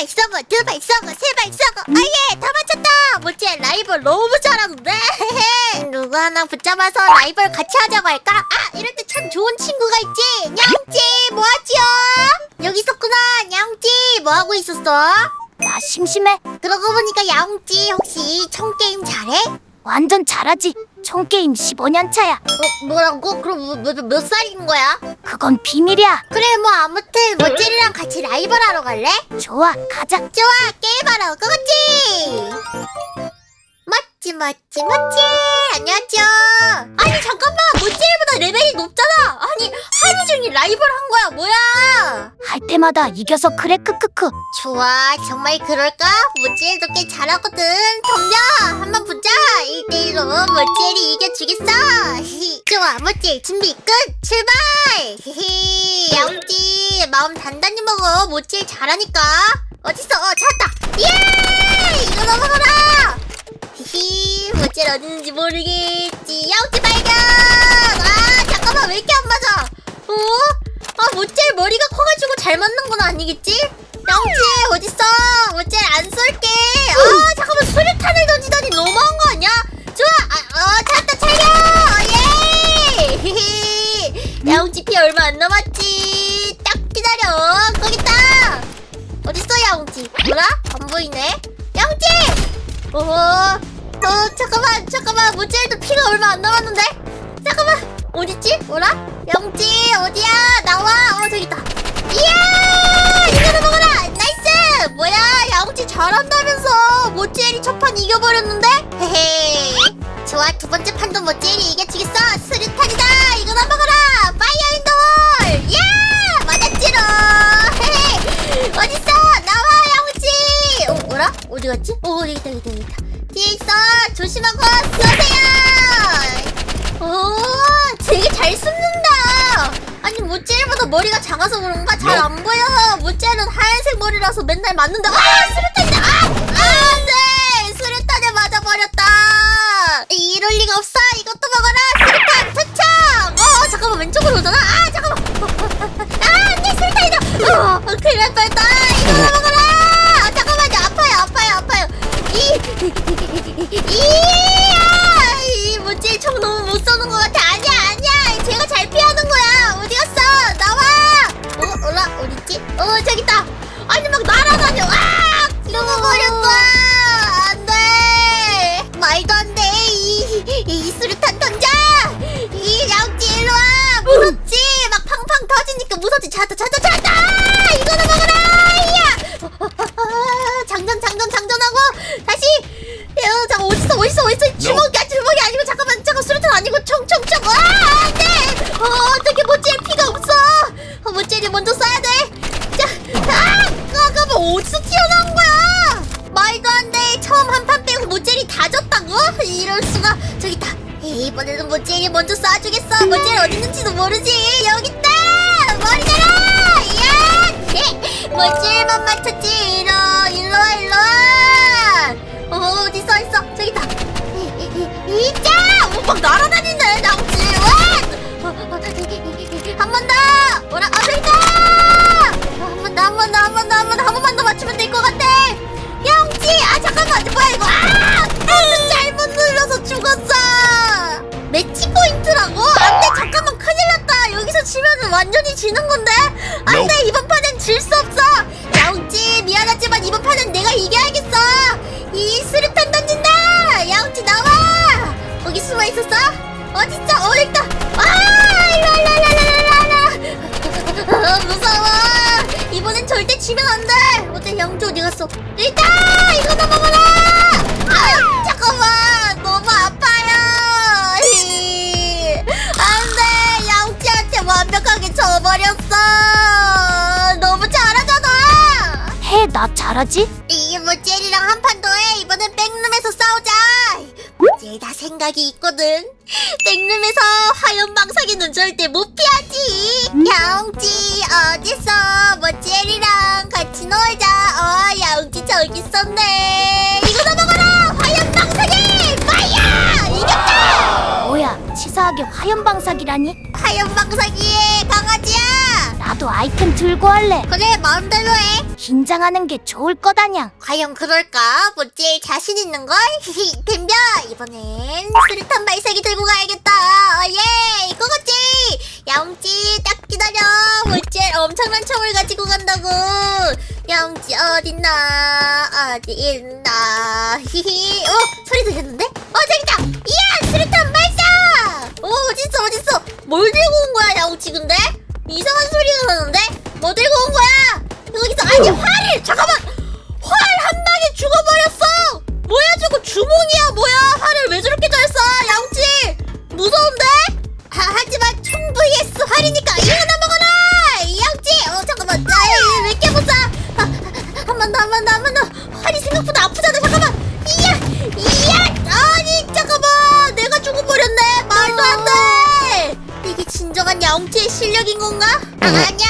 발 쏘고 두발 쏘고 세발 쏘고 아예 다 맞췄다 모찌 라이벌 너무 잘하는데 누구 하나 붙잡아서 라이벌 같이 하자고 할까? 아 이럴 때 참 좋은 친구가 있지 냥찌 뭐하지요? 여기 있었구나 냥찌 뭐하고 있었어? 나 심심해. 그러고 보니까 야옹찌 혹시 청게임 잘해? 완전 잘하지. 총게임 15년 차야. 어 뭐라고? 그럼 뭐, 뭐, 몇 살인 거야? 그건 비밀이야. 그래 뭐 아무튼 모찌리랑 같이 라이벌 하러 갈래? 좋아, 가자. 좋아 게임하러 고고찌 멋지 멋지 멋지 안녕하세요 아니 잠깐만 모찌리보다 레벨이 높잖아 아 종일 라이벌 한 거야 뭐야? 할 때마다 이겨서 그래 크크크. 좋아 정말 그럴까? 모찌리도 꽤 잘하거든. 덤벼! 한번 보자! 1대1로 모찌리 이겨주겠어. 좋아 모찌리 준비 끝! 출발! 히히. 야옹찌 마음 단단히 먹어. 모찌리 잘하니까. 어딨어? 어 찾았다. 예 이거 넘어가라! 히히 모찌리 어딨는지 모르겠지. 야옹찌 발견 아 잠깐만 왜 이렇게 안 맞아 어? 아 모찌리 머리가 커가지고 잘 맞는 건 아니겠지? 영지 어딨어? 모찌리 안 쏠게. 아 잠깐만 수류탄을 던지다니 너무한 거 아니야? 좋아. 아, 어 찾았다 차려. 예. 히히. 야옹지 피 얼마 안 남았지. 딱 기다려. 거기 있다. 어딨어 야옹지? 뭐라? 안 보이네. 야옹지. 어. 어 잠깐만 잠깐만 모찌리도 피가 얼마 안 남았는데. 잠깐만 어딨지? 뭐라? 영지 어디야? 나와. 어 저기 있다. 이야! 이거 먹어라! 나이스! 뭐야, 야옹지 잘한다면서 모찌엘이 첫판 이겨버렸는데? 헤헤. 좋아, 두 번째 판도 모찌엘이 이겨주겠어! 수류탄이다! 이거 넘어가라! 파이어 인더 홀! 야! 맞았지롱! 헤헤. 어딨어? 나와, 야옹지! 어, 뭐라? 어디 갔지? 어, 여기 있다, 여기 있다, 여기 있다. 뒤에 있어! 조심하고 쏘세요! 오, 되게 잘 숨는다. 아니 모찌엘보다 머리가 작아서 그런가 잘 안 보여. 모찌엘은 하얀색 머리라서 맨날 맞는데 아 수류탄이다. 아, 아 안돼 수류탄에 맞아 버렸다. 이럴 리가 없어. 이것도 먹어라. 수류탄 투척. 어 잠깐만 왼쪽으로 오잖아. 아 잠깐만. 아 안돼 수류탄이다. 어 큰일 날 뻔했다. 이거 먹어라. 아, 잠깐만요 아파요 아파요 아파요. 이이야 아니고 총총총. 아 안돼! 어 어떻게 모찌리 피가 없어? 어, 모찌리 먼저 쏴야 돼자아 잠깐만 어디서 튀어나온 거야? 말도 안돼. 처음 한 판 빼고 모찌리 다 졌다고? 이럴 수가. 저기 에이, 이번에는 모찌리 먼저 쏴주겠어. 모찌리 어디 있는지도 모르지. 여기 있다! 머리 내라 야 네. 모찌리만 맞췄지. 일로 일로 와 일로 와. 어, 어디 써 있어? 저기 있다. 이자! 어, 막 날아다니네, 나무지. 한 번 더! 뭐라? 아, 저기 있다! 한번 더, 한 번 더, 한 번 더, 한 번 더, 한 번만 더 맞추면 될 것 같아! 영지! 아, 잠깐만, 뭐야, 이거! 아! 버튼 잘못 눌러서 죽었어! 매치 포인트라고? 안 돼, 잠깐만, 큰일 났다! 여기서 치면은 완전히 지는 건데? 안 돼, 이번 갔어? 있다! 이거 넘어가라! 아 잠깐만! 너무 아파요! 히. 안 돼! 양지한테 완벽하게 져버렸어! 너무 잘하잖아! 해, 나 잘하지? 이게 모찌엘이랑 한 판 더 해. 이번엔 백룸에서 싸우자. 모찌엘 다 생각이 있거든. 백룸에서 화염 방사기는 절대 못 피하지. 야옹지 어딨어? 있었네. 이거 넘어가라. 화염 방사기. 파이어! 이겼다. 뭐야, 치사하게 화염방사기라니? 화염 방사기의 강아지야. 나도 아이템 들고 할래. 그래 마음대로 해. 긴장하는 게 좋을 거다냥. 과연 그럴까? 모찌 자신 있는 걸? 히히 덤벼 이번엔 수류탄 발사기 들고 가야겠다. 어, 예 이거겠지. 야옹찌 딱 기다려. 모찌 엄청난 총을 가지고 간다고. 야옹찌 어딨나 어디 있나 히히 어 소리 들렸는데? 어 저기다. 이야 수류탄 발사. 어 어딨어 어딨어? 뭘 들고 온 거야 야옹찌 근데? 이상한 소리가 나는데? 뭐 들고 온 거야? 여기서 아니 활을 잠깐만. 활 한 방에 죽어버렸어! 뭐야 저거 주몽이야 뭐야 활을 왜 저렇게 잘 쏴? 건가? 아, 아니야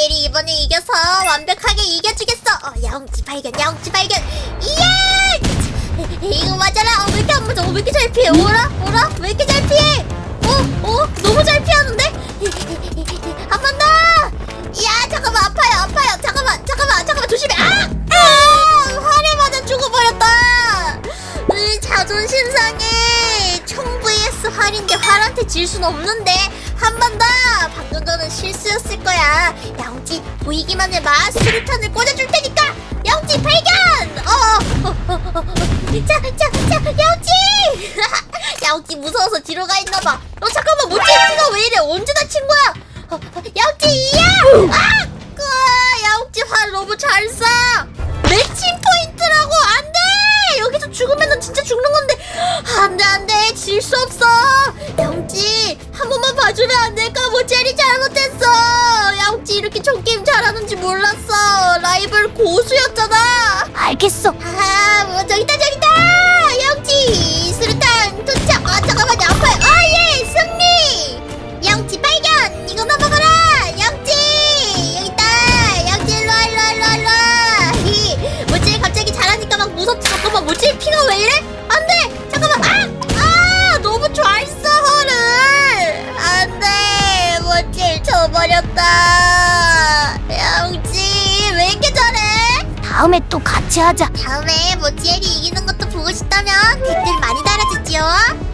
1대1이니까 모찌엘이 이번에 이겨서 완벽하게 이겨주겠어. 어 야옹치 발견 야옹치 발견. 이야! 이거 맞아라 어, 왜 이렇게 안 맞아? 어, 왜 이렇게 잘 피해? 오라 오라? 왜 이렇게 잘 피해? 어? 어? 너무 잘 피하는데? 더! 야 잠깐만. 아파요 아파요. 잠깐만 잠깐만 잠깐만. 조심해. 아! 아! vs 활인데 활한테 질 순 없는데 보이기만 해봐 수류탄을 꽂아줄 테니까 양지 발견! 어, 어, 어, 어, 어. 자, 자, 자, 양지! 양지 무서워서 뒤로 가 있나봐 어 잠깐만 모찌가 왜 이래 언제 다친 거야 이야! 아! 그활너 알겠어. 아, 뭐 저기다 저기다! 영지 수류탄 도착. 아 잠깐만 아파요. 아예 승리. 영지 발견. 이거 넘어가라. 영지 여기 있다. 영지 일로 와, 일로 와, 일로 와, 일로 와. 히, 뭐지 갑자기 잘하니까 막 무섭지. 잠깐만 뭐지 피가 왜 이래? 안돼. 잠깐만. 아, 아 너무 잘 써, 허를. 안돼. 뭐지 져버렸다. 영지 잘해? 다음에 또 같이 하자. 다음에 모찌엘이 이기는 것도 보고 싶다면 댓글 많이 달아주지요.